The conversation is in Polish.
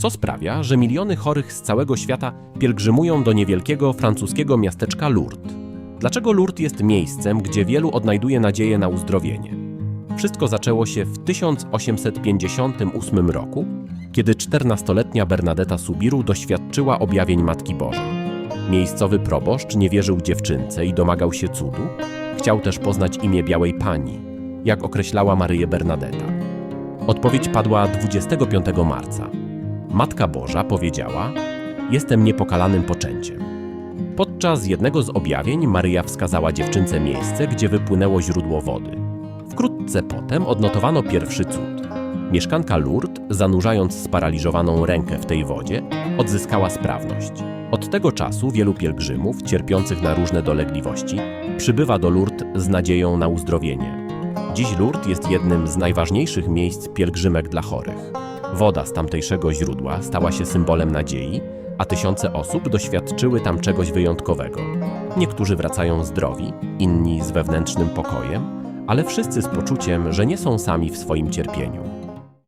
co sprawia, że miliony chorych z całego świata pielgrzymują do niewielkiego francuskiego miasteczka Lourdes. Dlaczego Lourdes jest miejscem, gdzie wielu odnajduje nadzieję na uzdrowienie? Wszystko zaczęło się w 1858 roku, kiedy 14-letnia Bernadetta Subiru doświadczyła objawień Matki Bożej. Miejscowy proboszcz nie wierzył dziewczynce i domagał się cudu. Chciał też poznać imię Białej Pani, jak określała Maryję Bernadetta. Odpowiedź padła 25 marca. Matka Boża powiedziała: Jestem niepokalanym poczęciem. Podczas jednego z objawień Maryja wskazała dziewczynce miejsce, gdzie wypłynęło źródło wody. Wkrótce potem odnotowano pierwszy cud. Mieszkanka Lourdes, zanurzając sparaliżowaną rękę w tej wodzie, odzyskała sprawność. Od tego czasu wielu pielgrzymów, cierpiących na różne dolegliwości, przybywa do Lourdes z nadzieją na uzdrowienie. Dziś Lourdes jest jednym z najważniejszych miejsc pielgrzymek dla chorych. Woda z tamtejszego źródła stała się symbolem nadziei, a tysiące osób doświadczyły tam czegoś wyjątkowego. Niektórzy wracają zdrowi, inni z wewnętrznym pokojem, ale wszyscy z poczuciem, że nie są sami w swoim cierpieniu.